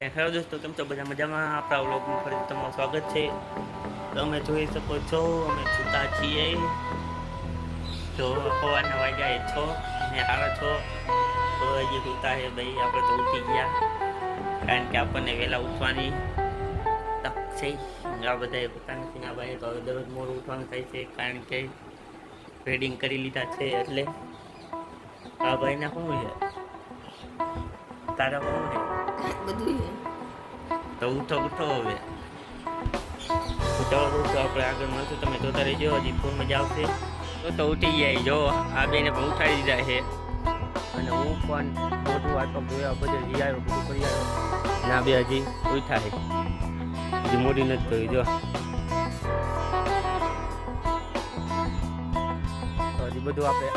Hello દોસ્તો, કેમ છો? બધા મજામાં? આપણા વ્લોગમાં ફરી તમારું સ્વાગત છે. તમે જોઈ શકો છો, અમે જૂતા છીએ. તો સવારના વાગ્યા છો અને સાડા છો. તો હજી સૂતા છે ભાઈ, આપણે તો ઉઠી ગયા. કારણ કે આપણને વહેલા ઉઠવાની તક છે. આ બધા ઉઠતા નથી ના ભાઈ તો હવે દરરોજ મોડું ઉઠવાનું થાય છે, કારણ કે વેડિંગ કરી લીધા છે એટલે. આ ભાઈને શું છે તારા બહુ છે તો ઉઠો ઉઠો હવે. ઉઠો ઉઠો, આપણે આગળ મળશું. તમે જોતા રહેજો, હજી ફોન મજા આવશે. તો તો ઉઠી ગયા જો, આ બેને પણ ઉઠાડી દીધા છે. અને હું પણ આવ્યો. ના બે હજી ઉઠા છે. હજી મોડી નથી થયું જો. તો હજી બધું આપણે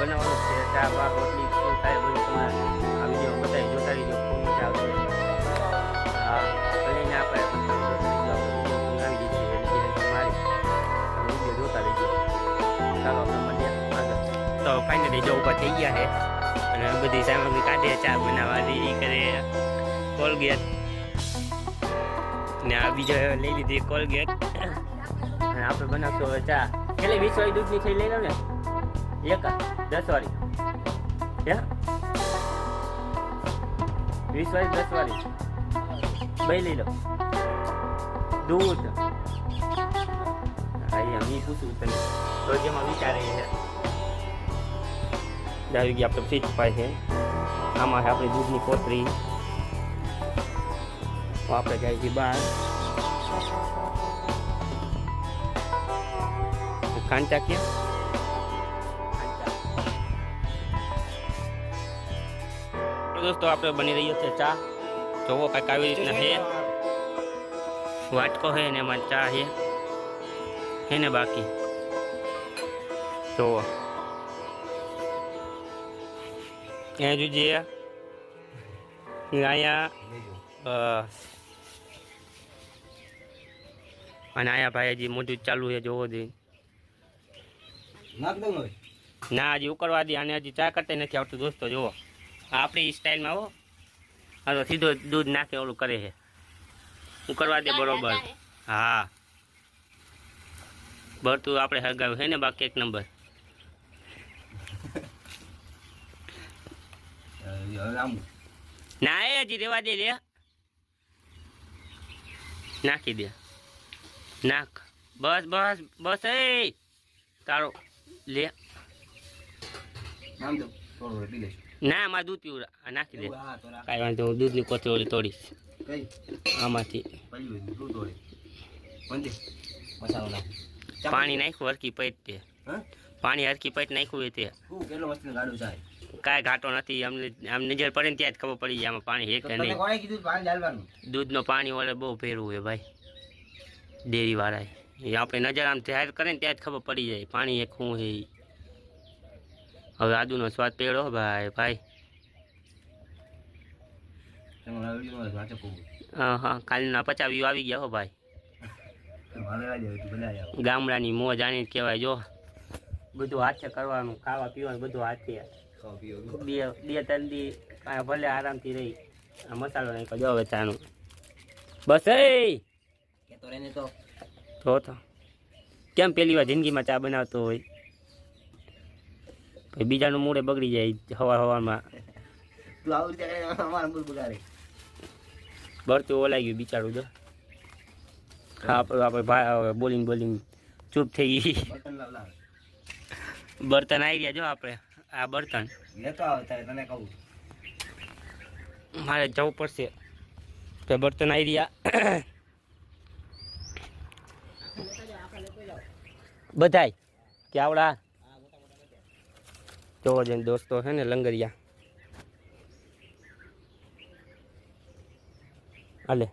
બનાવવાનું છે. ચા બા રોટલી, શું થાય, બધું જોતા રહીજો ખૂબ મજા આવશે. ભલે ના પાડે પણ દીધી એટલે ધીરે મારી તમે જોતા રહીજો ચાલો આપણે મળીએ આગળ તો ફાઇનલી જો ઉપર થઈ ગયા છે. અને બધી સામગ્રી કાઢે, ચા બનાવવાની કરે. કોલગેટ. ને આ બીજો લઈ લીધી કોલગેટ. અને આપણે બનાવશું હવે ચા. એટલે વીસ વાળી દૂધની થઈ લઈ લો ને. એક, દસ વાળી. હે? વીસ વાળી, દસ વાળી. બે લઈ લો દૂધ ભાઈ અમે પૂછું તમે તો જેમાં વિચારે છે આવી ગઈ આપણે ફ્રીજ પાય છે આમાં છે આપણી દૂધની કોથળી આપણે જાય છે બહાર કાંચા ક્યાં દોસ્તો આપણે બની રહ્યો છે ચા જોવો કાંઈક આવી રીતના છે વાટકો છે ને એમાં ચા છે હે ને બાકી? જોવો. એ જોજે અહીંયા અ, અને અહીંયા ભાઈ હજી મોટું જ ચાલુ છે જોવો દે નાખ દઉં હવે ના હજી ઉકળવા દે અને હજી ચા કરતા નથી આવતું દોસ્તો જુઓ આ આપણી સ્ટાઇલમાં આવો હા તો સીધો દૂધ નાખે ઓલું કરે છે. ઉકળવા દે બરોબર. હા. ભરતું આપણે હગાવ્યું છે ને બાકી એક નંબર. ના એ હજી રેવા દે લે. નાખી દે. નાખ. બસ બસ બસ એ. તારો લે. નામ દઉં થોડું પી લઈશું ના મારે દૂધ પીવું નાખી દે. કાંઈ વાંધો હું દૂધની કોથળી ઓલી તોડીશ આમાંથી. પાણી નાખ્યું હરકી પૈટ તે. પાણી હરકી પૈટ નાખ્યું તે. કાંઈ ઘાટો નથી અમને આમ નજર પડે ને ત્યાં જ ખબર પડી જાય આમાં પાણી હે કે નહીં. દૂધનો પાણી વડે બહુ ફેરવું હોય ભાઈ. ડેરીવાળાએ. એ આપણે નજર આમ જાહેર કરે ને ત્યાં જ ખબર પડી જાય પાણી એ શું છે. હવે આદુનો સ્વાદ પેડો ભાઈ ભાઈ. હા હા કાલના પચાસ વ્યૂ આવી ગયા હો ભાઈ. ગામડાની મોજ જાણી કહેવાય જો. બધું હાથે કરવાનું ખાવા પીવાનું બધું હાથે. બે બે ત્રણ દી ભલે આરામથી રહી આ મસાલો નહીં જો હવે ચાનું. બસ એ! તો. કેમ પેલી વાર જિંદગીમાં ચા બનાવતો હોય? પછી બીજાનું મૂળે બગડી જાય તું મૂળ બગાડે. બળતું ઓલાઈ ગયું બિચારું જો હા આપણે ભાઈ બોલિંગ બોલિંગ ચૂપ થઈ ગઈ. બર્તન આવી ગયા જો આપણે. આ બર્તન. લેતો આવ તારે તને કહું. મારે જવું પડશે. તો બર્તન આવી ગયા. બધાય કે આવડા? જોવો જઈને દોસ્તો છે ને લંગરિયા. હાલે.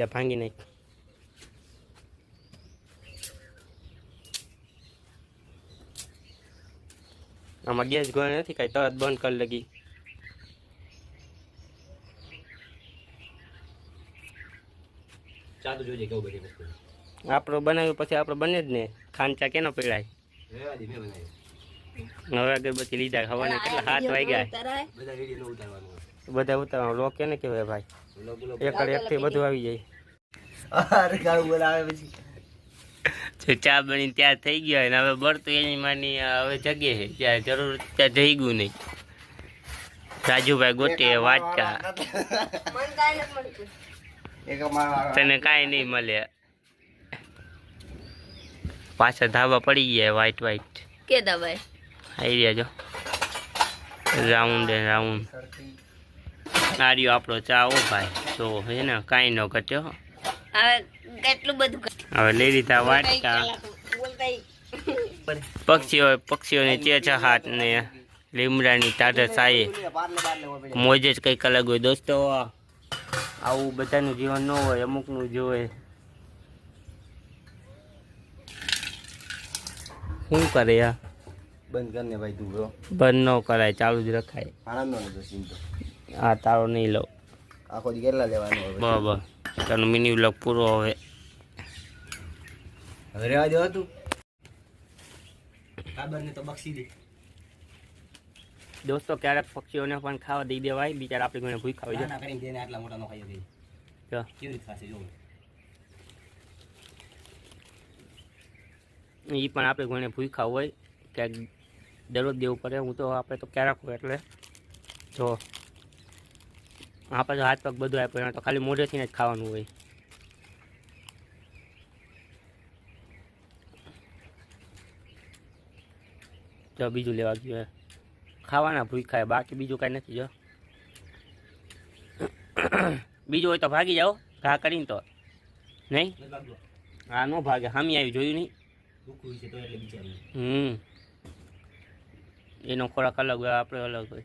જા ભાંગી નાખ. આમાં ગેસ ગયો નથી કાંઈ તરત બંધ કરી લગી. આપણો બનાવ્યું પછી આપણો બને જ ને. ખાંચા કેનો પીડાય હવે અગરબત્તી લીધા ખાવાના કેટલા હાથ વાગ્યા. બધા વીડિયો ઉતારવાનું કે ને લોક કેને કહેવાય ભાઈ. ગુલો એક એકથી બધું આવી જાય. અરે ગાળું બોલાવે પછી. ચા બની ત્યાં થઈ ગયો ને હવે બળતું એની માની હવે જગ્યા છે. ત્યાં જરૂર ત્યાં જઈ ગયું નહીં. રાજુભાઈ ગોટી વાટકા. તને કાંઈ નહીં મળે. પાછા ધાબા પડી ગયા વ્હાઈટ વ્હાઈટ કે દબાઈ આવી રહ્યા જો. રાઉન્ડ એ રાઉન્ડ આ રહ્યો આપણો ચા ઓ ભાઈ. તો હે ને કાંઈ ન ઘટ્યો હવે કેટલું બધું હવે લઈ લીધા વાટકા. પક્ષીઓ પક્ષીઓને ચેચહાટ ને. લીમડાની તાજા સાયે. મોજ જ કંઈક અલગ હોય. દોસ્તો આવું બધાનું જીવન ન હોય અમુકનું જ હોય. શું કરે યાર બંધ કર ને ભાઈ તું બ્રો બંધ ન કરાય ચાલુ જ રખાય. આનંદ નો લીધો સીન તો. આ તારો નહીં લો આખો દી કેટલા લેવાનો હવે? બરાબર તારો મિની વ્લોગ પૂરો હવે. હવે રહેવા દેવા તું. કાબર ને તો બક્ષી દે. દોસ્તો ક્યારેક પક્ષીઓને પણ ખાવા દઈ દેવાય. બિચારા આપણે કોઈને ભૂખ ખાવી નાના આટલા મોટા નો ખાઈ ગઈ કેવી રીતે ખાશે જોવું. એ પણ આપણે કોઈને ભૂખા હોય ક્યાંક દરરોજ દેવું પડે હું તો આપણે તો ક્યારેક હોય એટલે. જો. આપણે તો હાથ પગ બધું આપ્યું એને તો ખાલી મોઢેથી જ ખાવાનું હોય. જો બીજું લેવા ગયું ખાવાના ભૂખાય બાકી બીજું કાંઈ નથી જો. બીજું હોય તો ભાગી જાઓ ઘા કરીને તો. નહીં? નથી લાગતું હા નો ભાગે હામી આવી જોયું નહીં? હમ. એનો ખોરાક અલગ હોય આપણે અલગ હોય.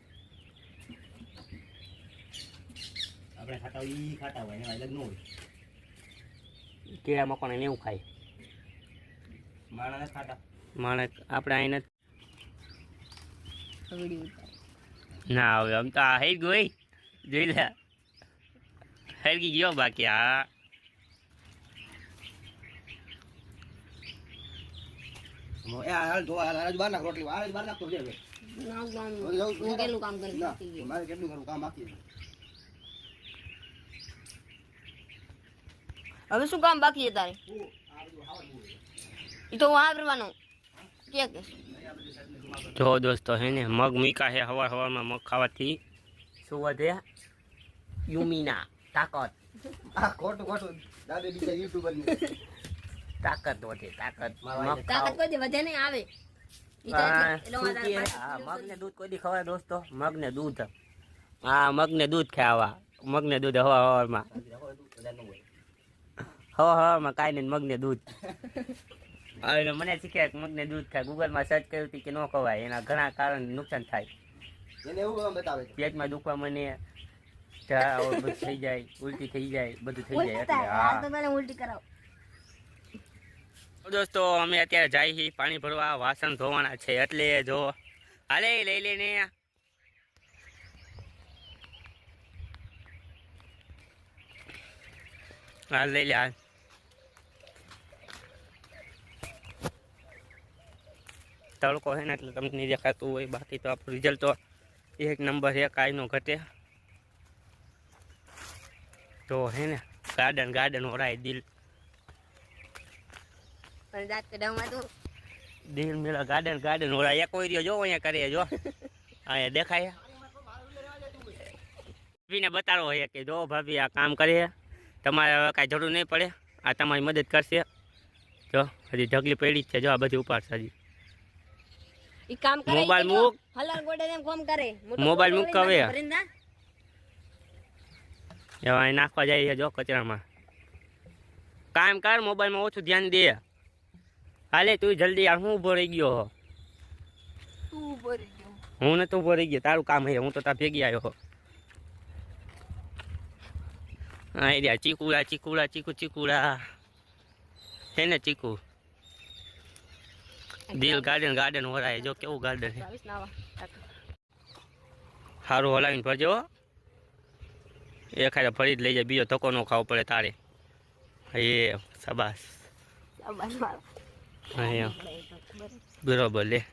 આપણે ખાતા હોય ઈ ખાતા હોય એના અલગ ન હોય. કેળા મકોડા ને એવું ખાય? માણસ ખાતા. માણસ આપણે અહીં નથી ના હવે આમ તો આ હઈ ગઈ. જોઈ લે. હરગી ગયો બાકી આ. એ હાલ જો હાલ હાલ બાર નાખ રોટલી હાલ બાર નાખ તો દે હવે. કેટલું કામ કરી ના, થાકી ગઈ. મારે કેટલું કરવું કામ બાકી હવે શું કામ બાકી છે તારે? એ તો વાપરવાનું કે કે? જો દોસ્તો હે ને મગ મીકા હે હવાર હવારમાં મગ ખાવાથી. શું વધે? યુમીના તાકાત. આ ખોટું ખોટું. દાદા બીજા યુટ્યુબરની. તાકાત વધે તાકાત મગ તાકાત કોઈ દી વધે નહીં આવે. મગને દૂધ કોઈ દી ખવાય દોસ્તો મગને દૂધ. હા મગને દૂધ ખાવા મગને દૂધ હવા હોય હવા હવામાં કાંઈ નહીં મગને દૂધ. હવે મને શીખ્યા કે મગને દૂધ ખાય. ગૂગલમાં સર્ચ કર્યું હતું કે ન ખવાય. એના ઘણા કારણ નુકસાન થાય. એને એવું બતાવે પેટમાં દુખવા મને થઈ જાય ઉલટી થઈ જાય બધું થઈ જાય. ઉલટી એટલે હા. કરાવ. દોસ્તો, અમે અત્યારે જાય છીએ પાણી ભરવા, વાસણ ધોવાના છે. એટલે જો, હાલે, લઈ લઈને હાલ, લઈ લે, હાલ. તડકો છે ને એટલે તમને નહીં દેખાતું હોય, બાકી તો આપણું રિઝલ્ટ તો એક નંબર એક આઈનો ઘટે. તો હે ને ગાર્ડન ગાર્ડન ઓરાય દિલ. પણ દાંત કઢાવમાં તો. દિલ મેળા ગાર્ડન ગાર્ડન. ઓલા એક ઓઈરિયો જો અહીંયા કરે જો. અહીંયા દેખાય. ભાભીને બતાડો હોય કે જો ભાભી આ કામ કરે તમારે હવે કાંઈ જરૂર નહીં પડે. આ તમારી મદદ કરશે. જો હજી ઢગલી પડી છે. જો આ બધી ઉપાડશે હજી. મોબાઈલ મૂક. મોબાઈલ મૂક હવે. નાખવા જાય જો કચરામાં. કામ કર મોબાઈલમાં ઓછું ધ્યાન દે. હાલે તું જલ્દી આ હું ઊભો રહી ગયો હો. તું ઊભો રહી ગયો. હું નતો ઊભો રહી ગયો તારું કામ હે હું તો તાર ભેગી આવ્યો હો. હા એ રહ્યા ચીકુડા ચીકુડા ચીકુ ચીકુડા. છે ને ચીકુ? દિલ ગાર્ડન ગાર્ડન હોરાય જો કેવું ગાર્ડન છે સારું હલાવીને ભરજો હો. એ ખાલી ફરી જ લઈ જાય બીજો ધક્કો ન ખાવો પડે તારે. એ સબાસ સબાસ મારો. અહીંયા. બરાબર, લે.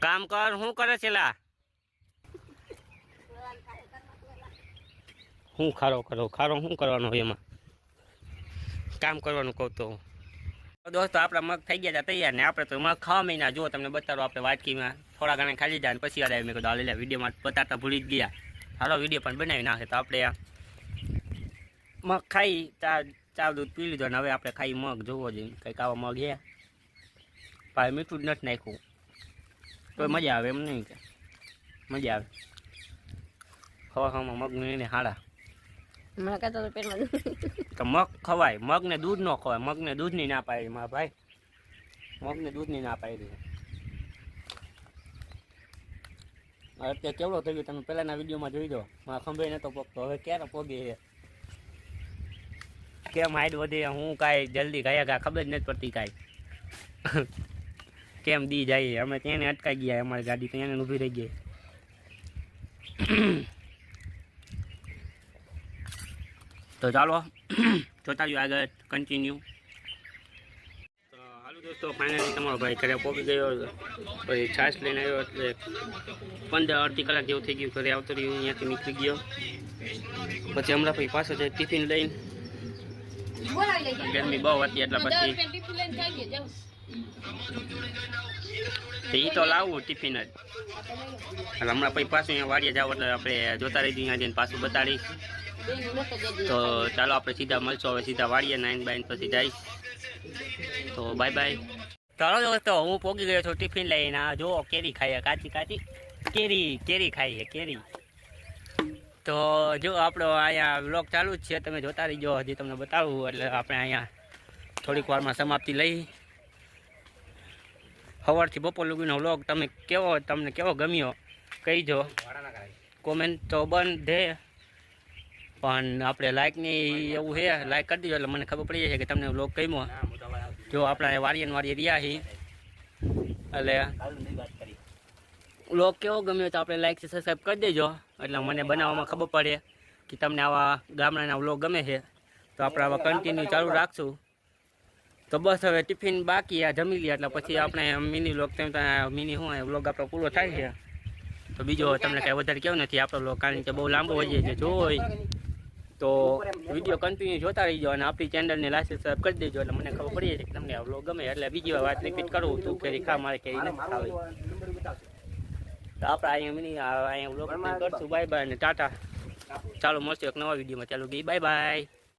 કામ કર, શું કરે છે લા હું ખારો કરો? ખારો શું કરવાનો હોય એમાં? કામ કરવાનું કહું તો. દોસ્તો, આપણા મગ થઈ ગયા હતા તૈયાર ને આપણે તો મગ ખાવા મહિના જો તમને બતાવો આપણે વાટકીમાં થોડા ઘણા ખાલી જાય પછી યાદ મેં કીધું, હાલે વિડીયોમાં બતાતા ભૂલી જ ગયા. સારો વીડિયો પણ બનાવી નાખે. તો આપણે મગ ખાઈ, ચા ચા દૂધ પી લીધો ને હવે આપણે ખાઈ મગ. જોવો જોઈએ, કંઈક આવા મગ હે ભાઈ, મીઠું જ નથી નાખ્યું. તો મજા આવે એમ નહીં કે? મજા આવે. ખવા ખાવામાં મગ નહીં હાડા મને કહેતો તો પેટમાં તો મગ ખવાય. મગને દૂધ ન ખવાય. મગને દૂધની ના પાડી મારા ભાઈ. મગને દૂધની ના પાડી અત્યારે કેવડો થઈ ગયો તમે પહેલાંના વિડીયોમાં જોઈ દો. મારા ખંભે નતો પગતો. હવે ક્યારે પગે કેમ હાઈટ વધે? હું કાંઈ જલ્દી ગયા ગયા ખબર જ નથી પડતી કાંઈ. કેમ દી જાય? અમે તેને અટકાઈ ગયા અમારી ગાડી. ત્યાં ઊભી રહી ગઈ. તો ચાલો જોતા રહ્યો આગળ કન્ટિન્યુ તો હાલો દોસ્તો ફાઇનલી તમારો ભાઈ ઘરે પહોંચી ગયો પછી છાશ લઈને આવ્યો એટલે પંદર અડધી કલાક જેવું થઈ ગયું ઘરે આવતો રહ્યું અહીંયાથી નીકળી ગયો. પછી હમણાં પછી પાછો જાય ટિફિન લઈને. બોલાવી લઈ ગરમી બહુ હતી એટલે પછી. એ તો લાવવું ટિફિન જ. એટલે હમણાં પછી પાછું અહીંયા વાડીએ જાવ એટલે આપણે જોતા રહી અહીંયા જઈને પાછું બતાડીશ. તો ચાલો આપણે સીધા મળશો. હવે સીધા વાળીએ નાઈન બાઈન પછી જઈશ તો બાય બાય. ચાલો દોસ્તો હું પોગી ગયો છું ટિફિન લઈને. આ જો કેરી ખાઈએ. કાચી કાચી. કેરી કેરી ખાઈએ કેરી. તો જો આપણો અહીંયા વ્લોગ ચાલુ જ છે. તમે જોતા રહીજો. હજી તમને બતાવું એટલે આપણે અહીંયા થોડીક વારમાં સમાપ્તિ લઈ. સવારથી બપોર લગીનો વ્લોગ. તમે કેવો તમને કેવો ગમ્યો કહીજો. કોમેન્ટ તો બંધ. પણ આપણે લાઇકની એવું છે લાઇક કરી દીધો એટલે મને ખબર પડી જશે કે તમને વ્લોગ ગમ્યો. જો આપણા વારીએ વારીએ રહ્યા છીએ. એટલે બ્લોગ કેવો ગમ્યો તો આપણે લાઇક સબસ્ક્રાઈબ કરી દેજો. એટલે મને બનાવવામાં ખબર પડે કે તમને આવા ગામડાના વ્લોગ ગમે છે. તો આપણે આવા કન્ટિન્યુ ચાલુ રાખશું. તો બસ હવે ટિફિન બાકી આ જમી લઈએ એટલે પછી આપણે મિની વ્લોગ તેમ મિની શું વ્લોગ આપણો પૂરો થાય છે. તો બીજો તમને કાંઈ વધારે કેવું નથી. આપણો વ્લોગ કારણ કે બહુ લાંબો હોય છે, જો હોય. તો વીડિયો કન્ટિન્યુ જોતા રહીજો અને આપણી ચેનલને લાઇસન્સ સબસ્ક્રાઈબ કરી દેજો એટલે મને ખબર પડી જશે કે તમને વ્લોગ ગમે એટલે બીજી વાત રિપીટ કરું તું કેરી ખા મારે કેરી નથી ખાવી. તો આપણે અહીંયા અહીંયા કરશું. બાય બાય અને ટાટા. ચાલો મળશે એક નવા વિડીયોમાં ચાલો ગઈ બાય બાય